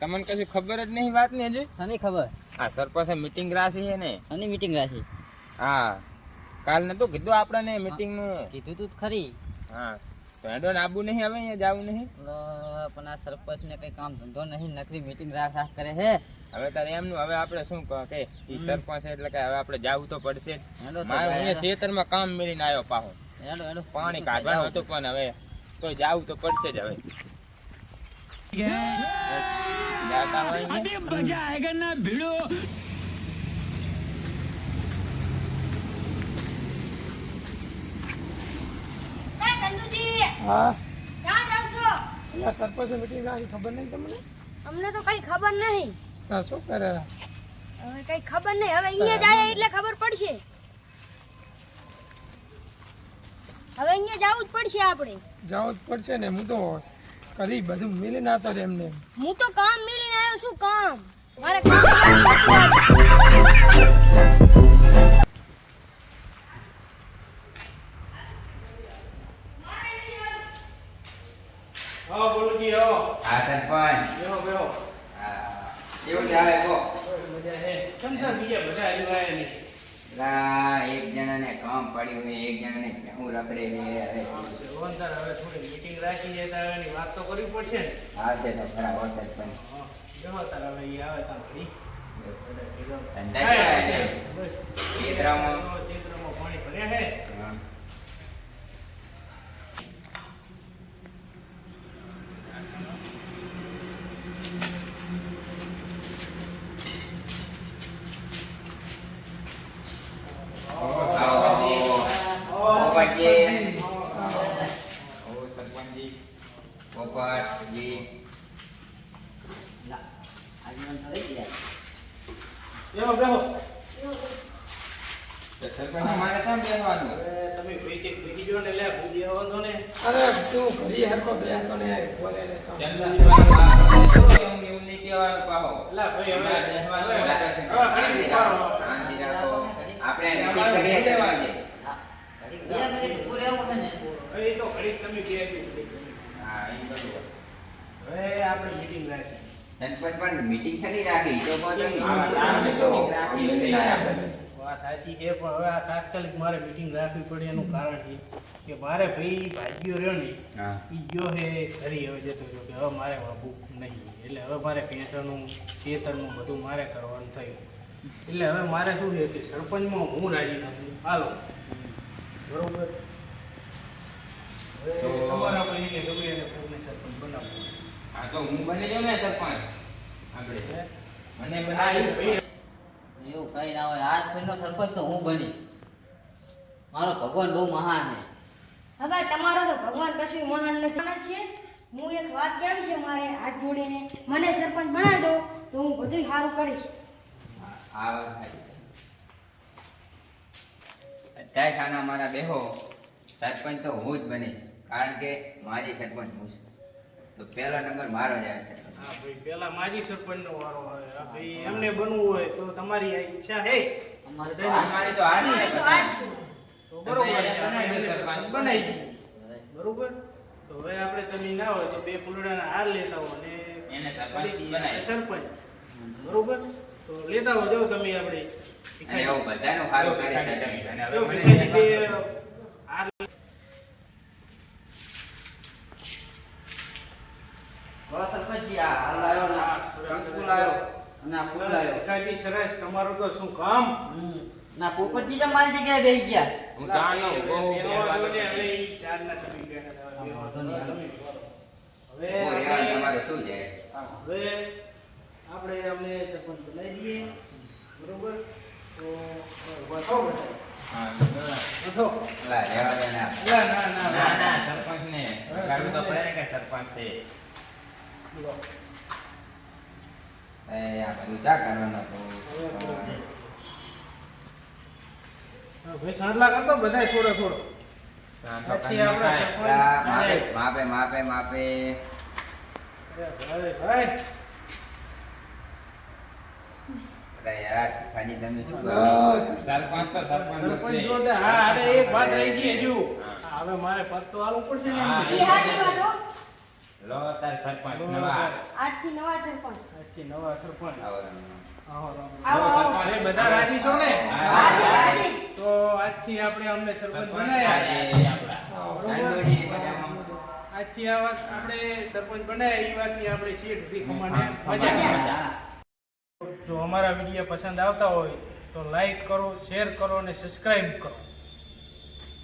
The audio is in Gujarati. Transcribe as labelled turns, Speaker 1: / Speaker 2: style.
Speaker 1: તમને કશું ખબર જ નહીં વાત ને હજી?
Speaker 2: શની ખબર?
Speaker 1: હા સરપંચે મીટિંગ રાખી છે ને.
Speaker 2: શની મીટિંગ રાખી.
Speaker 1: હા કાલ નતું કીધું આપણને મીટિંગનું?
Speaker 2: કીધું તું જ ખરી.
Speaker 1: હા. હેડો આબુ નહીં આવે અહીંયા જાવું નહીં?
Speaker 2: લો, પણ આ સરપંચ ને કઈ કામ ધંધો નહીં નકરી મીટિંગ રાખ કરે હે
Speaker 1: હવે તારે એમનું હવે આપણે શું કહો કે ઈ સરપંચ એટલે કે હવે આપણે જાવું તો પડશે. મારે ખેતરમાં કામ મેળીને આવ્યો પાહો.
Speaker 2: હેડો હેડો.
Speaker 1: પાણી કાઢવાનું હતું પણ હવે તો જાવું તો પડશે જ હવે. જાતા હોય ને.
Speaker 3: કાંઈ ચંદુજી.
Speaker 4: હા?
Speaker 3: ક્યાં જાવ છો?
Speaker 4: અહીંયા સરપંચ મીટિંગ રાખી ખબર નહીં તમને?
Speaker 3: અમને તો કઈ ખબર નહીં.
Speaker 4: હા શું કરે?
Speaker 3: હવે કઈ ખબર નહીં. હવે અહીંયા જાય એટલે ખબર પડશે. હવે અહીંયા જવું જ પડશે આપણે.
Speaker 4: જવું જ પડશે ને હું તો કરી બધું મિલી ના તો રે એમને.
Speaker 3: હું તો કામ મિલીને આવ્યો છું કામ. મારે કામ
Speaker 4: હા
Speaker 1: સરપંચ
Speaker 4: બેહો બેહો.
Speaker 1: હા. કેવું ચાલે કો
Speaker 4: મજા હે સમજા બીજા બધા આવ્યા નહીં.
Speaker 1: લા, એક જણાને કામ પડ્યું હોય એક જણાને હું રખડે છે અરે.
Speaker 4: સર હવે થોડી મીટિંગ રાખી છે તો એની વાત તો કરવી પડશે ને.
Speaker 1: હા છે તો ખરા હો સરપંચ
Speaker 4: જો તાર હવે આવે તાર
Speaker 1: ધંધા છે?
Speaker 4: બસ
Speaker 1: ખેતરામાં?
Speaker 4: ક્ષેત્રમાં પાણી ભર્યા હે
Speaker 1: હા. આવો. પોપટજી. આવો સરપંચજી. પોપટજી.
Speaker 2: લા, આગેવાન તો રહી ગયા.
Speaker 4: બેહો બેહો
Speaker 1: તો સરપંચ અમારે ક્યાં બેસવાનું?
Speaker 4: ભેજી જો ને લે ભૂજી વાંધો ને
Speaker 5: અરે તું ઘડી હરકો બે ને બોલે ને.
Speaker 1: એવું એવું નહીં કહેવાનું પાહો.
Speaker 4: એલા ભાઈ હવે ઘડી.
Speaker 1: આપણે કરીએ જવાનું.
Speaker 2: હા, બે મિનિટ ઊભું રહેવું ને.
Speaker 4: એ તો ઘડીક તમે બે દી ઘડીક તમે.
Speaker 1: હા, ઈ બરોબર.
Speaker 4: હવે આપણે મીટિંગ
Speaker 1: સરપંચ પણ રાખી? તો.
Speaker 4: વાત સાચી છે પણ હવે આ તાત્કાલિક મારે મીટિંગ રાખવી પડે એનું કારણ કે મારે ભાઈ ભાગ્યો રહ્યો ને. એ ગયો હે ઘરી હવે જતો રહ્યો કે હવે મારે વાપવું નહીં એટલે હવે મારે પેન્શનનું ખેતરનું બધું મારે કરવાનું થયું એટલે હવે મારે શું છે કે સરપંચમાં હું રાજી નથી હાલો બરોબર
Speaker 1: તો-
Speaker 4: તમારા ભાઈ કે ગમે એને કોઈને સરપંચ બનાવવું
Speaker 1: હા, તો હું બની જાઉં ને સરપંચ? આપણે મને બનાવી
Speaker 2: એવું કઈ ના હોય. આજ ફરીનો સરપંચ તો હું બની મારો ભગવાન બહુ મહાન છે.
Speaker 3: હવે તમારો તો ભગવાન કશું મહાન નથી. જ છે. હું એક વાત કહેવી છે મારે હાથ જોડીને? મને સરપંચ બનાવી દો તો હું બધું સારું કરીશ.
Speaker 1: આ અત્યારે સાના મારા બેહો. સરપંચ તો હું જ બનીશ. કારણ કે માજી સરપંચ હું છું. તો પહેલા નંબર મારો જ આવે છે.
Speaker 4: હા ભાઈ પેલા માજી સરપંચનો વારો આવે. ભાઈ એમને બનવું હોય તો તમારી આ ઈચ્છા હે
Speaker 2: અમારે તો
Speaker 3: આ છે.
Speaker 4: તો બરોબર
Speaker 1: બનાવી દો સરપંચ.
Speaker 4: બનાવી દઈએ. બરોબર. તો હવે આપણે તમે ના હોય તો બે ફૂલડાના હાર લેતા હો અને
Speaker 1: એને સરપંચ
Speaker 4: દઈએ.
Speaker 1: બનાવી.
Speaker 4: સરપંચ. બરોબર? તો લેતા હો જો તમે આપણે.
Speaker 1: અને એવું બધાનો હારો કરી સરપંચ અને હવે
Speaker 4: જો
Speaker 1: મને
Speaker 4: ભીખાજી બે
Speaker 2: સરપંચજી આ હાલ ને કંકુ લાવ્યો અને આ ફૂલ લાવ્યો
Speaker 4: ભીખાજી સરસ તમારું તો શું કામ?
Speaker 2: ના પોપટજી તો મારી જગ્યાએ બેસી ગયા.
Speaker 1: હું બહુ
Speaker 4: ને, તમે. હવે
Speaker 1: તમારે શું છે?
Speaker 4: હવે આપણે અમને સરપંચ બનાવી દઈએ બરોબર? તો વસો બતાવો.
Speaker 1: હા,
Speaker 4: વસો.
Speaker 1: લા, ને
Speaker 4: ના ના ના
Speaker 1: ના ના. સરપંચને. વગાડવું તો પડે ને કે સરપંચ છે. એ આ બધું ચા કરવાનો તો
Speaker 4: ભાઈ સાંડલા કરતો બધાય થોડો થોડો.
Speaker 1: શાંત તો
Speaker 4: પછી
Speaker 1: કરી
Speaker 4: આપણા
Speaker 1: નખાય.
Speaker 4: સરપંચ-
Speaker 1: લા, માપે માપે માપે માપે.
Speaker 4: ભાઈ ભાઈ.
Speaker 1: લા, અરે યાર ખાલી તમે શું કરો?
Speaker 6: સરપંચ તો સરપંચ છે.
Speaker 4: હા અરે એક વાત રહી ગઈ હજુ. હવે મારે પત્તો તો આલવું પડશે ને
Speaker 6: હા.
Speaker 3: ઈ હાચી વાત હો
Speaker 6: લો તાર સરપંચ નવા.
Speaker 3: આજથી નવા સરપંચ.
Speaker 4: આજથી નવા સરપંચ.
Speaker 1: આવો
Speaker 4: આવો રામ.
Speaker 3: આવો આવો.
Speaker 4: અરે બધા રાજી છો ને?
Speaker 3: હાજી હાજી
Speaker 4: તો આજથી આપણે અમને સરપંચ
Speaker 1: મજામાં?
Speaker 4: આજથી આ વાત આપણે સરપંચ બનાવ્યા એ વાતની આપણે સીટથી ખમાને મજા. જો અમારા વીડિયો પસંદ આવતા હોય તો લાઈક કરો શેર કરો અને સબસ્ક્રાઈબ કરો.